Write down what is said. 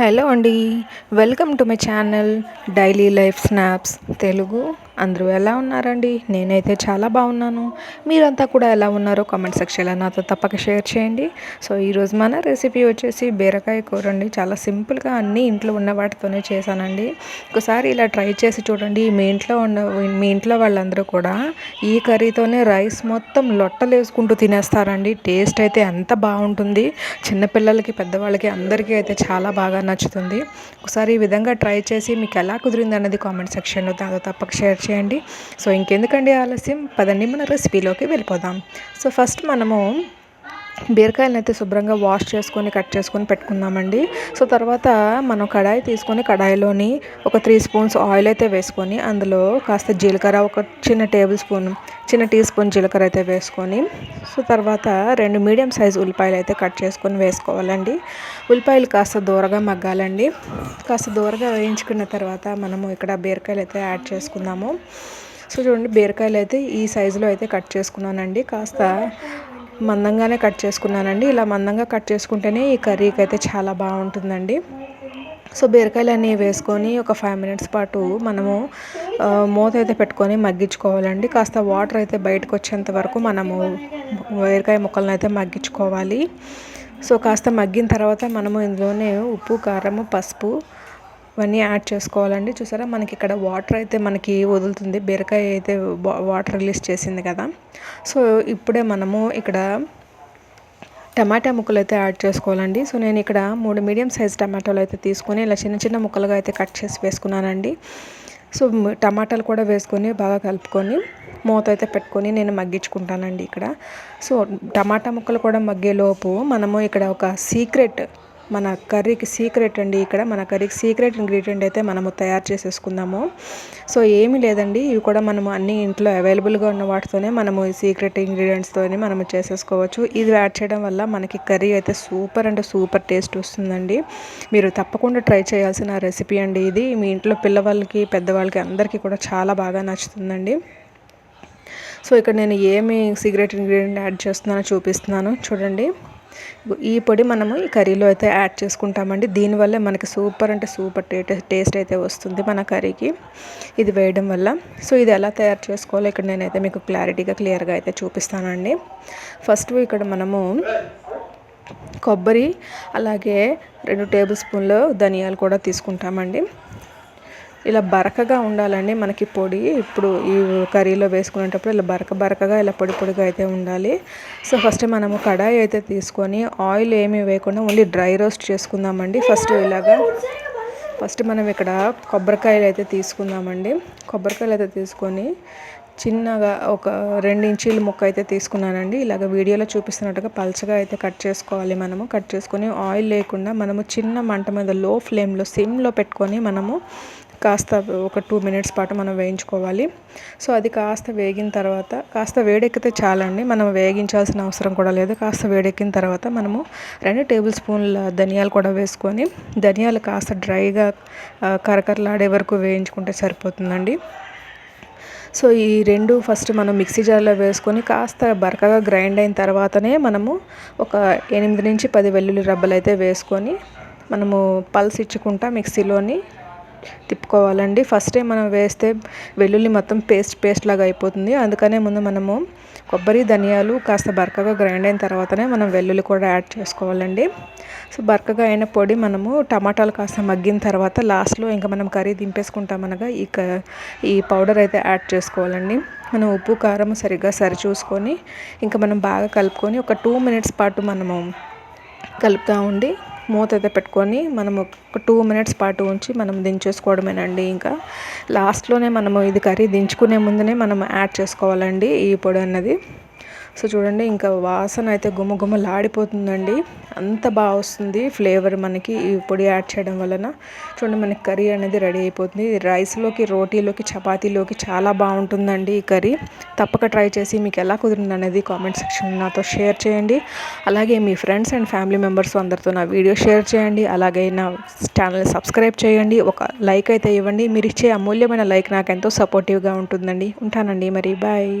Hello అండి welcome to my channel daily life snaps Telugu. అందరూ ఎలా ఉన్నారండి? నేనైతే చాలా బాగున్నాను. మీరంతా కూడా ఎలా ఉన్నారో కామెంట్ సెక్షన్లో నాతో తప్పక షేర్ చేయండి. సో ఈరోజు మన రెసిపీ వచ్చేసి బీరకాయ కూర అండి చాలా సింపుల్గా అన్నీ ఇంట్లో ఉన్న వాటితోనే చేశానండి. ఒకసారి ఇలా ట్రై చేసి చూడండి. మీ ఇంట్లో ఉన్న మీ ఇంట్లో వాళ్ళందరూ కూడా ఈ కర్రీతోనే రైస్ మొత్తం లొట్టలు వేసుకుంటూ తినేస్తారండి. టేస్ట్ అయితే ఎంత బాగుంటుంది. చిన్నపిల్లలకి పెద్దవాళ్ళకి అందరికీ అయితే చాలా బాగా నచ్చుతుంది. ఒకసారి ఈ విధంగా ట్రై చేసి మీకు ఎలా కుదిరింది అన్నది కామెంట్ సెక్షన్లో దాంతో తప్పక షేర్ చేయండి. సో ఇంకెందుకండి ఆలస్యం? పదండి మన రెసిపీలోకి వెళ్ళిపోదాం. సో ఫస్ట్ మనము బీరకాయలను అయితే శుభ్రంగా వాష్ చేసుకొని కట్ చేసుకొని పెట్టుకుందామండి. సో తర్వాత మనం కడాయి తీసుకొని కడాయిలోని ఒక త్రీ స్పూన్స్ ఆయిల్ అయితే వేసుకొని అందులో కాస్త జీలకర్ర ఒక చిన్న టేబుల్ స్పూన్ చిన్న టీ స్పూన్ జీలకర్ర అయితే వేసుకొని సో తర్వాత రెండు మీడియం సైజ్ ఉల్లిపాయలు అయితే కట్ చేసుకొని వేసుకోవాలండి. ఉల్లిపాయలు కాస్త దూరగా మగ్గాలండి. కాస్త దూరగా వేయించుకున్న తర్వాత మనము ఇక్కడ బీరకాయలు అయితే యాడ్ చేసుకుందాము. సో చూడండి బీరకాయలు అయితే ఈ సైజులో అయితే కట్ చేసుకున్నానండి. కాస్త మందంగానే కట్ చేసుకున్నానండి. ఇలా మందంగా కట్ చేసుకుంటేనే ఈ కర్రీకి అయితే చాలా బాగుంటుందండి. సో బీరకాయలు అన్నీ వేసుకొని ఒక ఫైవ్ మినిట్స్ పాటు మనము మూత అయితే పెట్టుకొని మగ్గించుకోవాలండి. కాస్త వాటర్ అయితే బయటకు వచ్చేంత వరకు మనము బీరకాయ ముక్కలను అయితే మగ్గించుకోవాలి. సో కాస్త మగ్గిన తర్వాత మనము ఇందులోనే ఉప్పు కారము పసుపు ఇవన్నీ యాడ్ చేసుకోవాలండి. చూసారా? మనకి ఇక్కడ వాటర్ అయితే మనకి వదులుతుంది. బీరకాయ అయితే వాటర్ రిలీజ్ చేసింది కదా. సో ఇప్పుడే మనము ఇక్కడ టమాటా ముక్కలు అయితే యాడ్ చేసుకోవాలండి. సో నేను ఇక్కడ మూడు మీడియం సైజ్ టమాటాలు అయితే తీసుకొని ఇలా చిన్న చిన్న ముక్కలుగా అయితే కట్ చేసి వేసుకున్నానండి. సో టమాటాలు కూడా వేసుకొని బాగా కలుపుకొని మూత అయితే పెట్టుకొని నేను మగ్గించుకుంటానండి ఇక్కడ. సో టమాటా ముక్కలు కూడా మగ్గేలోపు మనము ఇక్కడ ఒక సీక్రెట్ మన కర్రీకి సీక్రెట్ అండి ఇక్కడ. మన కర్రీకి సీక్రెట్ ఇంగ్రీడియంట్ అయితే మనము తయారు చేసేసుకుందాము. సో ఏమీ లేదండి. ఇవి కూడా మనము అన్ని ఇంట్లో అవైలబుల్గా ఉన్న వాటితోనే మనము ఈ సీక్రెట్ ఇంగ్రీడియంట్స్తోనే మనము చేసేసుకోవచ్చు. ఇది యాడ్ చేయడం వల్ల మనకి కర్రీ అయితే సూపర్ అంటే సూపర్ టేస్ట్ వస్తుందండి. మీరు తప్పకుండా ట్రై చేయాల్సిన రెసిపీ అండి ఇది. మీ ఇంట్లో పిల్లవాళ్ళకి పెద్దవాళ్ళకి అందరికీ కూడా చాలా బాగా నచ్చుతుందండి. సో ఇక్కడ నేను ఏమి సీక్రెట్ ఇంగ్రీడియంట్ యాడ్ చేస్తున్నానో చూపిస్తున్నాను. చూడండి. ఈ పొడి మనము ఈ కర్రీలో అయితే యాడ్ చేసుకుంటామండి. దీనివల్ల మనకి సూపర్ అంటే సూపర్ టేస్ట్ అయితే వస్తుంది మన కర్రీకి. ఇది వేయడం వల్ల. సో ఇది ఎలా తయారు చేసుకోవాలో ఇక్కడ నేనైతే మీకు క్లారిటీగా క్లియర్గా అయితే చూపిస్తానండి. ఫస్ట్ ఇక్కడ మనము కొబ్బరి అలాగే రెండు టేబుల్ స్పూన్లు ధనియాలు కూడా తీసుకుంటామండి. ఇలా బరకగా ఉండాలండి మనకి పొడి. ఇప్పుడు ఈ కర్రీలో వేసుకునేటప్పుడు ఇలా బరక బరకగా ఇలా పొడి పొడిగా అయితే ఉండాలి. సో ఫస్ట్ మనము కడాయి అయితే తీసుకొని ఆయిల్ ఏమీ వేయకుండా ఓన్లీ డ్రై రోస్ట్ చేసుకుందామండి. ఫస్ట్ ఇలాగా ఫస్ట్ మనం ఇక్కడ కొబ్బరికాయలు అయితే తీసుకుందామండి. కొబ్బరికాయలు అయితే తీసుకొని చిన్నగా ఒక రెండు ఇంచీలు ముక్క అయితే తీసుకున్నానండి. ఇలాగ వీడియోలో చూపిస్తున్నట్టుగా పల్చగా అయితే కట్ చేసుకోవాలి మనము. కట్ చేసుకొని ఆయిల్ లేకుండా మనము చిన్న మంట మీద లో ఫ్లేమ్లో సిమ్లో పెట్టుకొని మనము కాస్త ఒక టూ మినిట్స్ పాటు మనం వేయించుకోవాలి. సో అది కాస్త వేగిన తర్వాత కాస్త వేడెక్కితే చాలండి. మనం వేగించాల్సిన అవసరం కూడా లేదు. కాస్త వేడెక్కిన తర్వాత మనము రెండు టేబుల్ స్పూన్ల ధనియాలు కూడా వేసుకొని ధనియాలు కాస్త డ్రైగా కరకరలాడే వరకు వేయించుకుంటే సరిపోతుందండి. సో ఈ రెండు ఫస్ట్ మనం మిక్సీ జార్లో వేసుకొని కాస్త బరకగా గ్రైండ్ అయిన తర్వాతనే మనము ఒక ఎనిమిది నుంచి పది వెల్లుల్లి రబ్బలు అయితే వేసుకొని మనము పల్స్ ఇచ్చుకుంటా మిక్సీలోని తిప్పుకోవాలండి. ఫస్ట్ టైం మనం వేస్తే వెల్లుల్లి మొత్తం పేస్ట్ పేస్ట్ లాగా అయిపోతుంది. అందుకనే ముందు మనము కొబ్బరి ధనియాలు కాస్త బరకగా గ్రైండ్ అయిన తర్వాతనే మనం వెల్లుల్లి కూడా యాడ్ చేసుకోవాలండి. సో బరకగా అయిన పొడి మనము టమాటాలు కాస్త మగ్గిన తర్వాత లాస్ట్లో ఇంకా మనం కర్రీ దింపేసుకుంటాం అనగా ఈ ఈ పౌడర్ అయితే యాడ్ చేసుకోవాలండి. మనం ఉప్పు కారం సరిగ్గా సరి చూసుకొని ఇంకా మనం బాగా కలుపుకొని ఒక టూ మినిట్స్ పాటు మనము కలుపుతూ ఉండి మూత అయితే పెట్టుకొని మనం ఒక టూ మినిట్స్ పాటు ఉంచి మనం దించేసుకోవడమేనండి ఇంకా. లాస్ట్లోనే మనము ఇది కర్రీ దించుకునే ముందునే మనం యాడ్ చేసుకోవాలండి ఈ పొడి అన్నది. సో చూడండి ఇంకా వాసన అయితే గుమగుమలాడిపోతుందండి. అంత బాగా వస్తుంది ఫ్లేవర్ మనకి ఈ పొడి యాడ్ చేయడం వలన. చూడండి మనకి కర్రీ అనేది రెడీ అయిపోతుంది. రైస్లోకి రోటీలోకి చపాతీలోకి చాలా బాగుంటుందండి ఈ కర్రీ. తప్పక ట్రై చేసి మీకు ఎలా కుదిరింది అనేది కామెంట్ సెక్షన్ నాతో షేర్ చేయండి. అలాగే మీ ఫ్రెండ్స్ అండ్ ఫ్యామిలీ మెంబర్స్ అందరితో నా వీడియో షేర్ చేయండి. అలాగే నా ఛానల్ సబ్స్క్రైబ్ చేయండి. ఒక లైక్ అయితే ఇవ్వండి. మీరు ఇచ్చే అమూల్యమైన లైక్ నాకు ఎంతో సపోర్టివ్గా ఉంటుందండి. ఉంటానండి మరి. బాయ్.